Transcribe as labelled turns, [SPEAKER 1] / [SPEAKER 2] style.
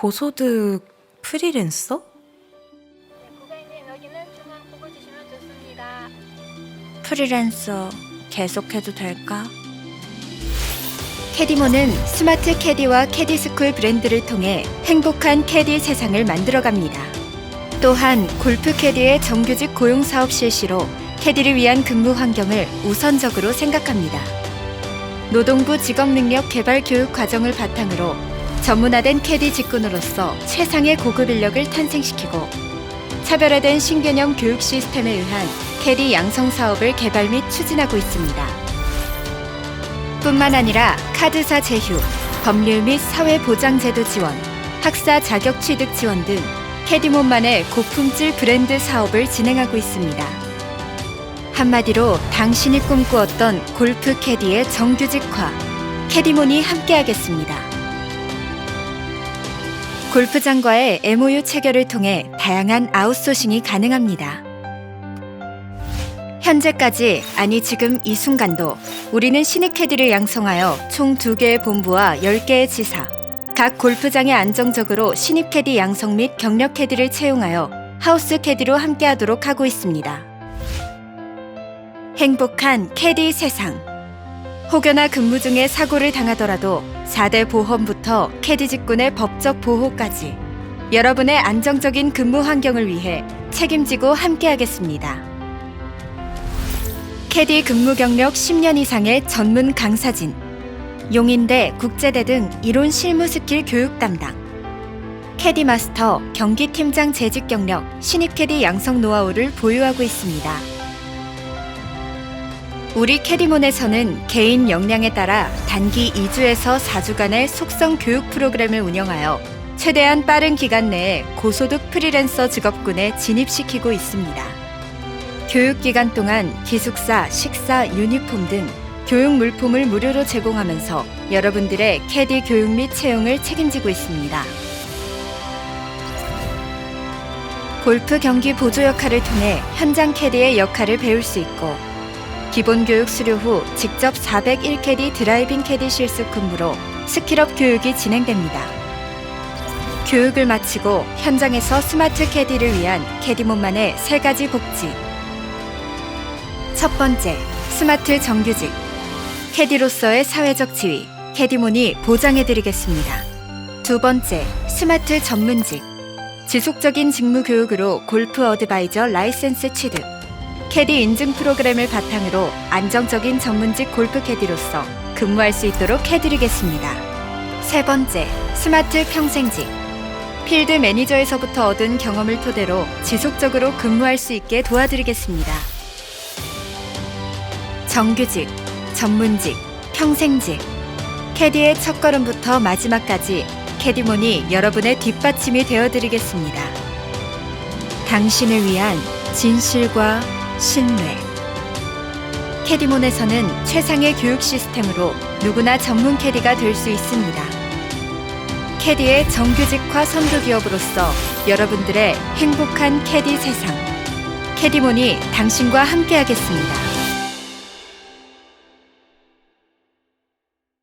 [SPEAKER 1] 고소득 프리랜서?
[SPEAKER 2] 고객님 여기는 중앙 보고 주시면 좋습니다.
[SPEAKER 1] 프리랜서 계속해도 될까?
[SPEAKER 3] 캐디모는 스마트 캐디와 캐디스쿨 브랜드를 통해 행복한 캐디 세상을 만들어갑니다. 또한 골프 캐디의 정규직 고용 사업 실시로 캐디를 위한 근무 환경을 우선적으로 생각합니다. 노동부 직업능력 개발 교육 과정을 바탕으로 전문화된 캐디 직군으로서 최상의 고급 인력을 탄생시키고 차별화된 신개념 교육 시스템에 의한 캐디 양성 사업을 개발 및 추진하고 있습니다. 뿐만 아니라 카드사 제휴, 법률 및 사회보장제도 지원, 학사 자격 취득 지원 등 캐디몬만의 고품질 브랜드 사업을 진행하고 있습니다. 한마디로 당신이 꿈꾸었던 골프 캐디의 정규직화, 캐디몬이 함께하겠습니다. 골프장과의 MOU 체결을 통해 다양한 아웃소싱이 가능합니다. 현재까지 아니 지금 이 순간도 우리는 신입 캐디를 양성하여 총 2개의 본부와 10개의 지사, 각 골프장에 안정적으로 신입 캐디 양성 및 경력 캐디를 채용하여 하우스 캐디로 함께하도록 하고 있습니다. 행복한 캐디 세상. 혹여나 근무 중에 사고를 당하더라도 4대 보험부터 캐디 직군의 법적 보호까지 여러분의 안정적인 근무 환경을 위해 책임지고 함께하겠습니다. 캐디 근무 경력 10년 이상의 전문 강사진, 용인대, 국제대 등 이론 실무 스킬 교육 담당, 캐디 마스터, 경기팀장 재직 경력, 신입 캐디 양성 노하우를 보유하고 있습니다. 우리 캐디몬에서는 개인 역량에 따라 단기 2주에서 4주간의 속성 교육 프로그램을 운영하여 최대한 빠른 기간 내에 고소득 프리랜서 직업군에 진입시키고 있습니다. 교육 기간 동안 기숙사, 식사, 유니폼 등 교육 물품을 무료로 제공하면서 여러분들의 캐디 교육 및 채용을 책임지고 있습니다. 골프 경기 보조 역할을 통해 현장 캐디의 역할을 배울 수 있고 기본 교육 수료 후 직접 401캐디 드라이빙 캐디 실습 근무로 스킬업 교육이 진행됩니다. 교육을 마치고 현장에서 스마트 캐디를 위한 캐디몬만의 세 가지 복지. 첫 번째, 스마트 정규직. 캐디로서의 사회적 지위, 캐디몬이 보장해드리겠습니다. 두 번째, 스마트 전문직. 지속적인 직무 교육으로 골프 어드바이저 라이센스 취득. 캐디 인증 프로그램을 바탕으로 안정적인 전문직 골프 캐디로서 근무할 수 있도록 해드리겠습니다. 세 번째, 스마트 평생직. 필드 매니저에서부터 얻은 경험을 토대로 지속적으로 근무할 수 있게 도와드리겠습니다. 정규직, 전문직, 평생직. 캐디의 첫걸음부터 마지막까지 캐디몬이 여러분의 뒷받침이 되어드리겠습니다. 당신을 위한 진실과 신뢰. 캐디몬에서는 최상의 교육 시스템으로 누구나 전문 캐디가 될 수 있습니다. 캐디의 정규직화 선도 기업으로서 여러분들의 행복한 캐디 세상. 캐디몬이 당신과 함께하겠습니다.